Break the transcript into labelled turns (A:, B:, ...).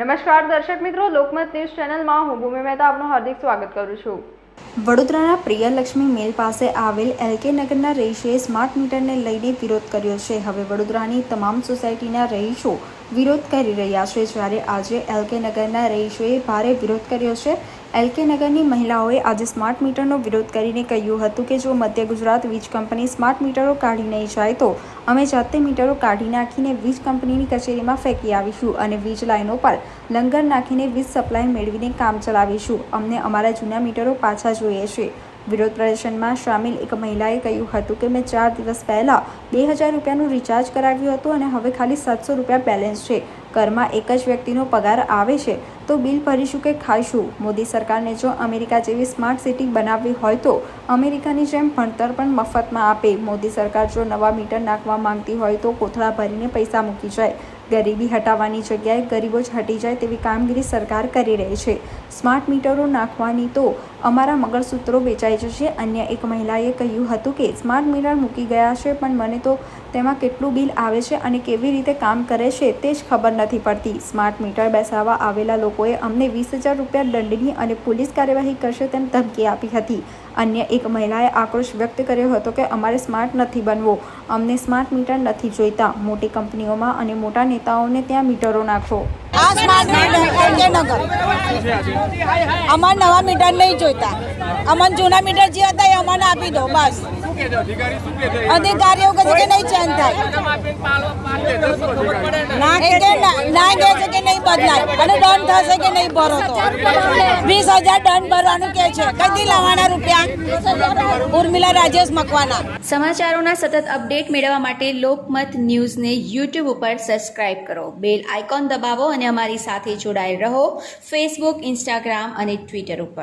A: નમસ્કાર દર્શક મિત્રો, લોકમત ન્યૂઝ ચેનલમાં હું ભૂમિ મહેતા આપનું હાર્દિક સ્વાગત કરું છું.
B: વડોદરાના પ્રિયલક્ષ્મી મેલ પાસે આવેલ એલકે નગરના રહીશોએ સ્માર્ટ મીટરને લઈને વિરોધ કર્યો છે. હવે વડોદરાની તમામ સોસાયટીના રહીશો વિરોધ કરી રહ્યા છે. જ્યારે આજે એલકે નગરના રહીશોએ ભારે વિરોધ કર્યો છે. એલકે નગરની મહિલાઓએ આજે સ્માર્ટ મીટરનો વિરોધ કરીને કહ્યું હતું કે જો મધ્ય ગુજરાત વીજ કંપની સ્માર્ટ મીટરો કાઢી નહીં જાય તો અમે જાતે મીટરો કાઢી નાખીને વીજ કંપનીની કચેરીમાં ફેંકી આવીશું અને વીજ લાઈનો પર લંગર નાખીને વીજ સપ્લાય મેળવીને કામ ચલાવીશું. અમને અમારા જૂના મીટરો પાછા જોઈએ છે. વિરોધ પ્રદર્શનમાં સામેલ એક મહિલાએ કહ્યું હતું કે મેં ચાર દિવસ પહેલાં બે હજાર રૂપિયાનું રિચાર્જ કરાવ્યું હતું અને હવે ખાલી સાતસો રૂપિયા બેલેન્સ છે. ઘરમાં એક જ વ્યક્તિનો પગાર આવે છે, તો બિલ ભરીશું કે ખાઈશું. મોદી સરકારને જો અમેરિકા જેવી સ્માર્ટ સિટી બનાવવી હોય તો અમેરિકાની જેમ ભણતર પણ મફતમાં આપે. મોદી સરકાર જો નવા મીટર નાખવા માંગતી હોય તો કોથળા ભરીને પૈસા મૂકી જાય. ગરીબી હટાવવાની જગ્યાએ ગરીબો જ હટી જાય તેવી કામગીરી સરકાર કરી રહી છે. સ્માર્ટ મીટરો નાખવાની તો અમારા મગરસૂત્રો વેચાઈ જશે. અન્ય એક મહિલાએ કહ્યું હતું કે, સ્માર્ટ મીટર મૂકી ગયા છે, પણ મને તો તેમાં કેટલું બિલ આવે છે અને કેવી રીતે કામ કરે છે તે જ ખબર નથી પડતી. સ્માર્ટ મીટર બેસાડવા આવેલા લોકોએ અમને વીસ હજાર રૂપિયા દંડની અને પોલીસ કાર્યવાહી કરશે તેમ ધમકી આપી હતી. અન્ય એક મહિલાએ આક્રોશ વ્યક્ત કર્યો હતો કે અમારે સ્માર્ટ નથી બનવો. અમને સ્માર્ટ મીટર નથી જોઈતા. મોટી કંપનીઓમાં અને મોટા નેતાઓને ત્યાં મીટરો નાખો.
C: આ સ્માર્ટ નગર અમાર નવા મીટર નહીં જોઈતા. અમને જૂના મીટર જે હતા એ અમને આપી દો બસ. અધિકારીઓ કહે કે નહીં ચેન્જ થાય. ના કે બદલાય અને દંડ થશે કે નહીં ભરો તો. વીસ હજાર દંડ ભરવાનું કે છે? કદી લાવવાના રૂપિયા? ઉર્મિલા રાજેશ મકવાના.
D: સમાચારોના સતત અપડેટ મેળવવા માટે લોકમત ન્યૂઝને યુટ્યુબ ઉપર સબસ્ક્રાઇબ કરો. બેલ આઇકોન દબાવો અને અમારી સાથે જોડાયેલ રહો. ફેસબુક ઇન્સ્ટાગ્રામ અને ટ્વિટર ઉપર.